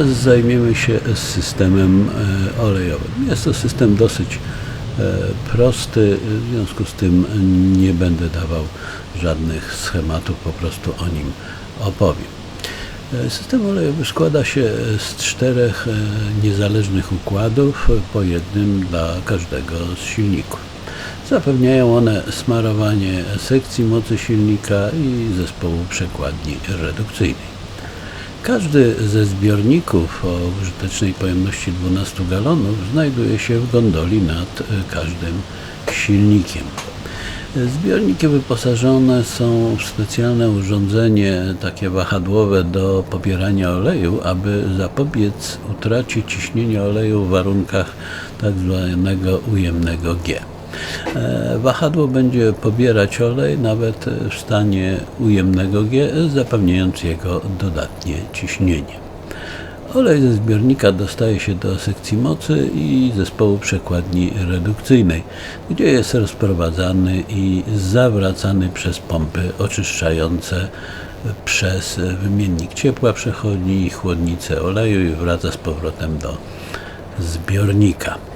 Teraz zajmiemy się systemem e, olejowym. Jest to system dosyć e, prosty, w związku z tym nie będę dawał żadnych schematów, po prostu o nim opowiem. E, System olejowy składa się z czterech niezależnych układów, po jednym dla każdego z silników. Zapewniają one smarowanie sekcji mocy silnika i zespołu przekładni redukcyjnej. Każdy ze zbiorników o użytecznej pojemności 12 galonów znajduje się w gondoli nad e, każdym silnikiem. Zbiorniki wyposażone są w specjalne urządzenie, takie wahadłowe do pobierania oleju, aby zapobiec utracie ciśnienia oleju w warunkach tak zwanego ujemnego G. E, Wahadło będzie pobierać olej nawet w stanie ujemnego G, zapewniając jego dodatnie ciśnienie. Olej ze zbiornika dostaje się do sekcji mocy i zespołu przekładni redukcyjnej, gdzie jest rozprowadzany i zawracany przez pompy oczyszczające przez wymiennik ciepła przechodni chłodnicę oleju i wraca z powrotem do zbiornika.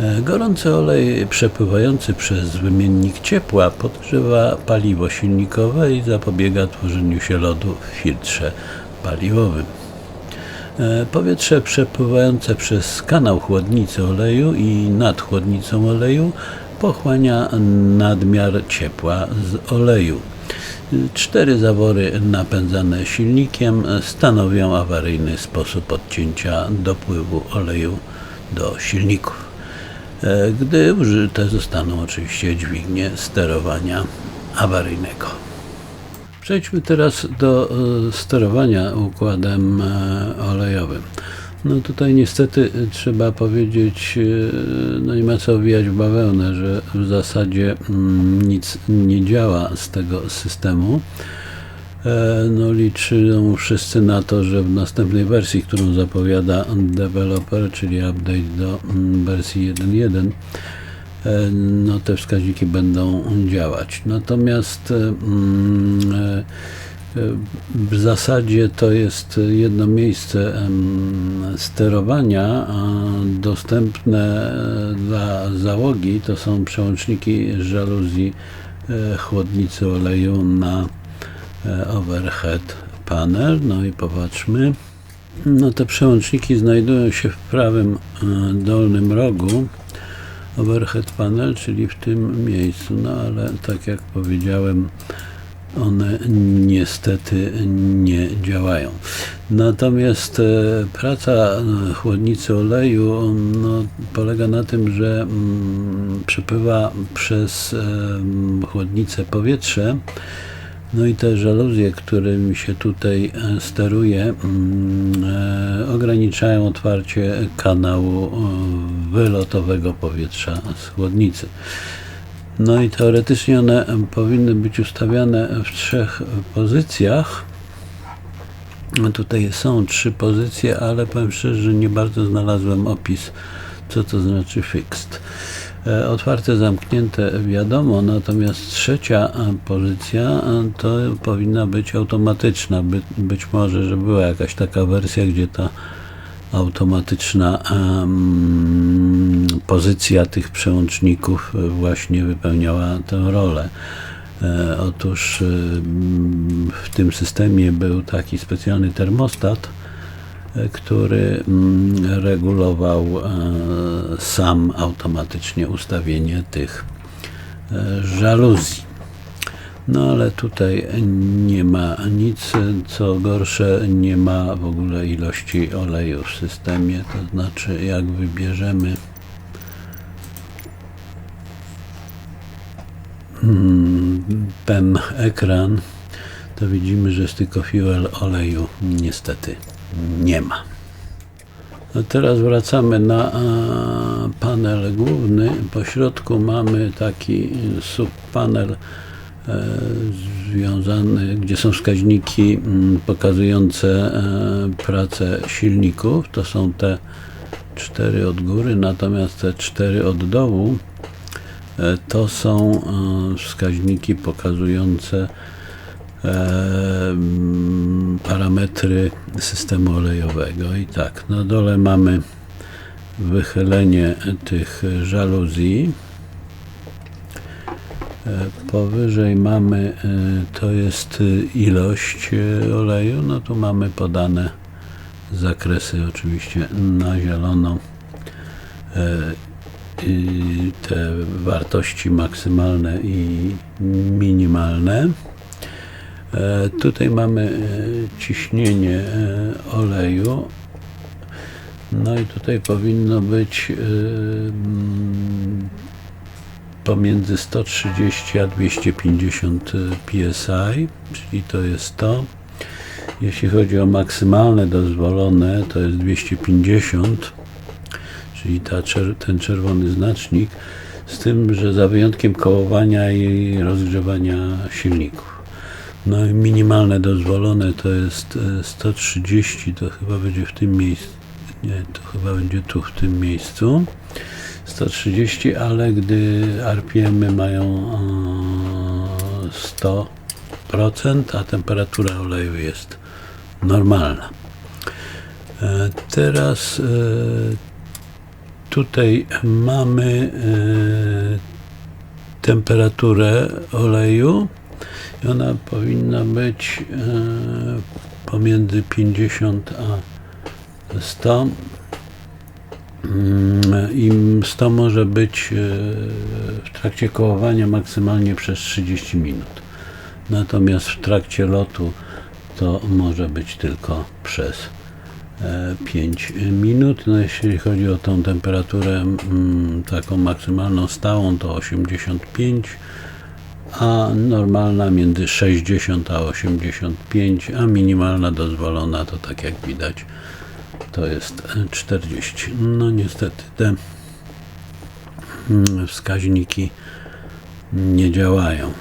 E, Gorący olej przepływający przez wymiennik ciepła podgrzewa paliwo silnikowe i zapobiega tworzeniu się lodu w filtrze paliwowym. E, Powietrze przepływające przez kanał chłodnicy oleju i nad chłodnicą oleju pochłania nadmiar ciepła z oleju. Cztery zawory napędzane silnikiem stanowią awaryjny sposób odcięcia dopływu oleju do silników. E, Gdy użyte zostaną oczywiście dźwignie sterowania awaryjnego. Przejdźmy teraz do e, sterowania układem e, olejowym. No tutaj niestety trzeba powiedzieć, no nie ma co owijać bawełnę, że w zasadzie mm, nic nie działa z tego systemu. E, No liczą wszyscy na to, że w następnej wersji, którą zapowiada deweloper, czyli update do mm, wersji 1.1, e, no te wskaźniki będą działać. Natomiast e, mm, w zasadzie to jest jedno miejsce sterowania dostępne dla załogi. To są przełączniki żaluzji chłodnicy oleju na overhead panel. No i popatrzmy. No te przełączniki znajdują się w prawym e, dolnym rogu overhead panel, czyli w tym miejscu, no ale tak jak powiedziałem, one niestety nie działają. Natomiast e, praca e, chłodnicy oleju no, polega na tym, że mm, przepływa przez chłodnicę powietrze. No i te żaluzje, którymi się tutaj e, steruje, mm, e, ograniczają otwarcie kanału e, wylotowego powietrza z chłodnicy. No i teoretycznie one powinny być ustawiane w trzech pozycjach. Tutaj są trzy pozycje, ale powiem szczerze, że nie bardzo znalazłem opis, co to znaczy fixed. E, Otwarte, zamknięte wiadomo, natomiast trzecia e, pozycja e, to powinna być automatyczna. By, być może, że była jakaś taka wersja, gdzie ta automatyczna em, pozycja tych przełączników właśnie wypełniała tę rolę. Otóż w tym systemie był taki specjalny termostat, który mm, regulował e, sam automatycznie ustawienie tych e, żaluzji. No ale tutaj nie ma nic, co gorsze, nie ma w ogóle ilości oleju w systemie, to znaczy jak wybierzemy mm, PEM ekran, to widzimy, że z tylko fuel oleju niestety nie ma. No teraz wracamy na panel główny. Po środku mamy taki subpanel e, związany, gdzie są wskaźniki mm, pokazujące e, pracę silników. To są te cztery od góry, natomiast te cztery od dołu e, to są wskaźniki pokazujące parametry systemu olejowego. I tak, na dole mamy wychylenie tych żaluzji. E, Powyżej mamy, e, to jest ilość e, oleju, no tu mamy podane zakresy oczywiście na zielono te wartości maksymalne i minimalne. E, Tutaj mamy e, ciśnienie e, oleju. No i tutaj powinno być mm, pomiędzy 130 a 250 psi, czyli to jest to. Jeśli chodzi o maksymalne dozwolone, to jest 250, czyli ta, ten czerwony znacznik, z tym, że za wyjątkiem kołowania i rozgrzewania silników. No minimalne dozwolone to jest e, 130, to chyba będzie w tym miejscu, nie, to chyba będzie tu w tym miejscu. 130, ale gdy RPM mają e, 100%, a temperatura oleju jest normalna. E, Teraz e, tutaj mamy e, temperaturę oleju ona powinna być e, pomiędzy 50 a 100 Mm, i 100 może być e, w trakcie kołowania maksymalnie przez 30 minut. Natomiast w trakcie lotu to może być tylko przez e, 5 minut. No jeśli chodzi o tą temperaturę mm, taką maksymalną stałą to 85 a normalna między 60 a 85, a minimalna dozwolona to tak jak widać to jest e, 40. No niestety te mm, wskaźniki nie działają.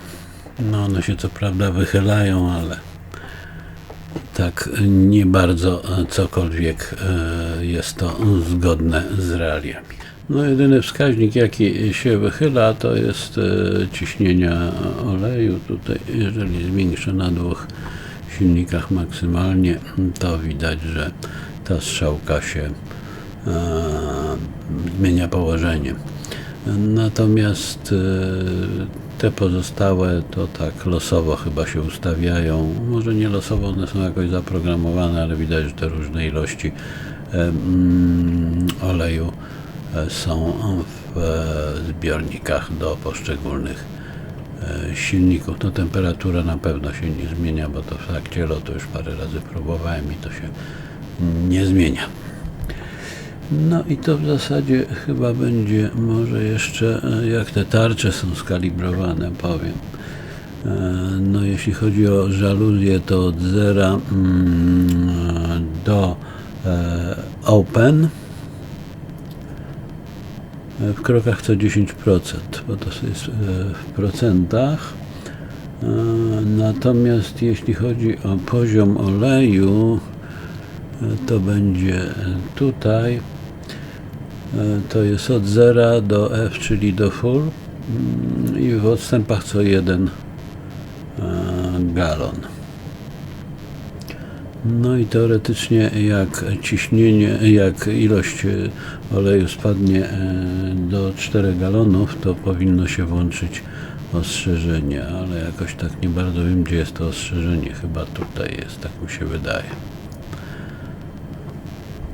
No one się co prawda wychylają, ale tak nie bardzo cokolwiek e, jest to zgodne z realiami. No jedyny wskaźnik jaki się wychyla to jest e, ciśnienia oleju. Tutaj jeżeli zwiększę na dwóch silnikach maksymalnie, to widać, że ta strzałka się e, zmienia położenie. Natomiast e, te pozostałe to tak losowo chyba się ustawiają. Może nie losowo, one są jakoś zaprogramowane, ale widać, że te różne ilości mm, oleju są w e, zbiornikach do poszczególnych e, silników. No temperatura na pewno się nie zmienia, bo to w trakcie lotu już parę razy próbowałem i to się nie zmienia. No i to w zasadzie chyba będzie może jeszcze e, jak te tarcze są skalibrowane, powiem. E, No jeśli chodzi o żaluzję, to od zera mm, do e, open w krokach co 10%, bo to jest e, w procentach. E, Natomiast jeśli chodzi o poziom oleju, e, to będzie tutaj. To jest od 0 do F, czyli do full mm, i w odstępach co jeden e, galon. No i teoretycznie jak ciśnienie, jak ilość e, oleju spadnie e, do 4 galonów, to powinno się włączyć ostrzeżenie, ale jakoś tak nie bardzo wiem, gdzie jest to ostrzeżenie. Chyba tutaj jest, tak mi się wydaje.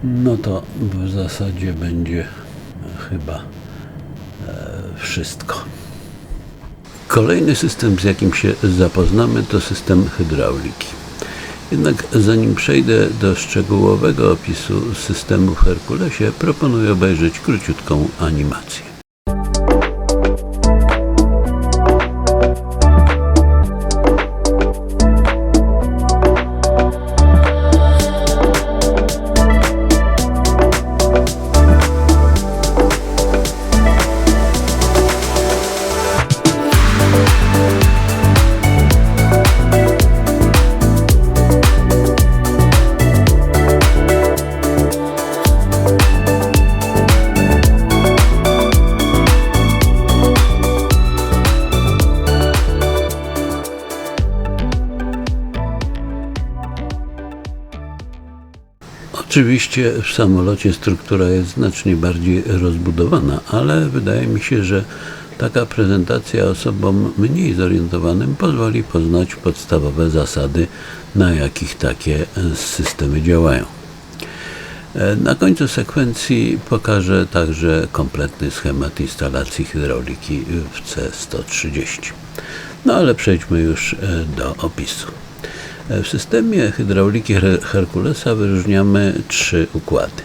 No to w zasadzie będzie e, chyba wszystko. Kolejny system, z jakim się zapoznamy, to system hydrauliki. Jednak zanim przejdę do szczegółowego opisu systemu w Herkulesie, proponuję obejrzeć króciutką animację. Oczywiście w samolocie struktura jest znacznie bardziej rozbudowana, ale wydaje mi się, że taka prezentacja osobom mniej zorientowanym pozwoli poznać podstawowe zasady, na jakich takie e, systemy działają. E, Na końcu sekwencji pokażę także kompletny schemat instalacji hydrauliki w C130. No ale przejdźmy już e, do opisu. E, W systemie hydrauliki Her- Herkulesa wyróżniamy trzy układy.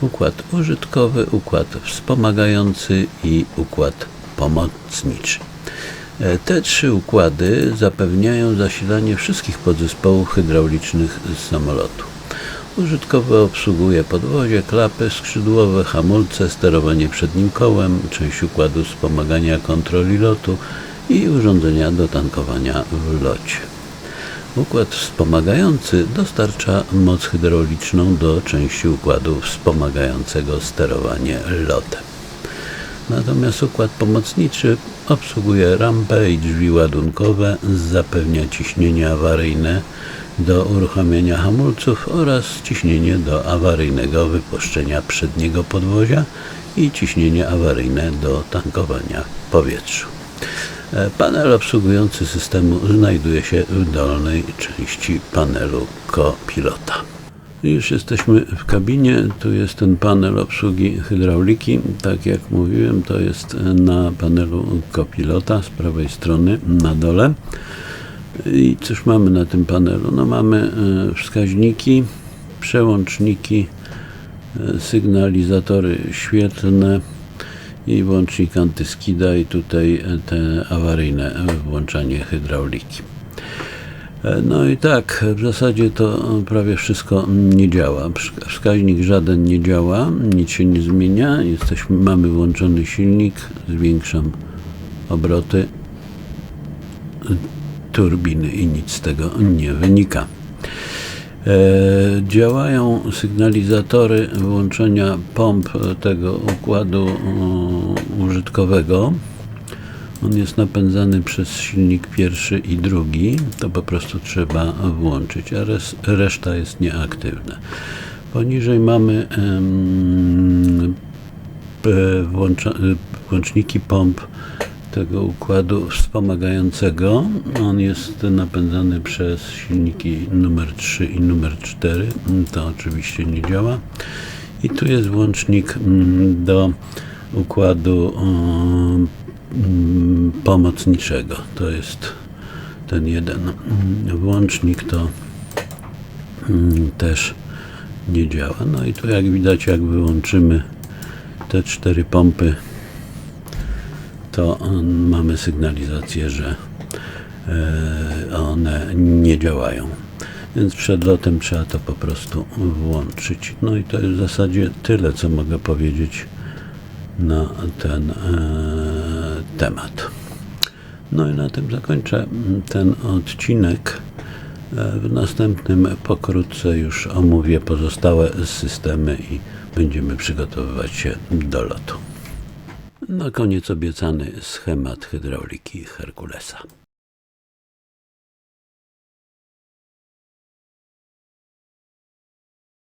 Układ użytkowy, układ wspomagający i układ pomocniczy. E, Te trzy układy zapewniają zasilanie wszystkich podzespołów hydraulicznych z samolotu. Użytkowy obsługuje podwozie, klapy skrzydłowe, hamulce, sterowanie przednim kołem, część układu wspomagania kontroli lotu i urządzenia do tankowania w locie. Układ wspomagający dostarcza moc hydrauliczną do części układu wspomagającego sterowanie lotem. Natomiast układ pomocniczy obsługuje rampę i drzwi ładunkowe, zapewnia ciśnienie awaryjne do uruchamiania hamulców oraz ciśnienie do awaryjnego wypuszczenia przedniego podwozia i ciśnienie awaryjne do tankowania w powietrzu. Panel obsługujący systemu znajduje się w dolnej części panelu kopilota. Już jesteśmy w kabinie. Tu jest ten panel obsługi hydrauliki. Tak jak mówiłem, to jest na panelu kopilota z prawej strony na dole. I cóż mamy na tym panelu? No mamy e, wskaźniki, przełączniki, e, sygnalizatory świetlne i włącznik antyskida i tutaj e, te awaryjne e, włączanie hydrauliki. E, No i tak, w zasadzie to prawie wszystko nie działa. Wska- Wskaźnik żaden nie działa, nic się nie zmienia. Jesteśmy, mamy włączony silnik, zwiększam obroty turbiny i nic z tego nie wynika. E, działają sygnalizatory włączenia pomp e, tego układu e, użytkowego. On jest napędzany przez silnik pierwszy i drugi. To po prostu trzeba włączyć, a res, reszta jest nieaktywna. Poniżej mamy y, włączniki pomp tego układu wspomagającego. On jest napędzany przez silniki numer 3 i numer 4. To oczywiście nie działa. I tu jest włącznik mm, do układu mm, pomocniczego. To jest ten jeden włącznik, to mm, też nie działa. No i tu jak widać, jak wyłączymy te cztery pompy, to mamy sygnalizację, że e, one nie działają. Więc przed lotem trzeba to po prostu włączyć. No i to jest w zasadzie tyle, co mogę powiedzieć na ten e, temat. No i na tym zakończę ten odcinek. E, W następnym pokrótce już omówię pozostałe systemy i będziemy przygotowywać się do lotu. Na koniec obiecany schemat hydrauliki Herkulesa.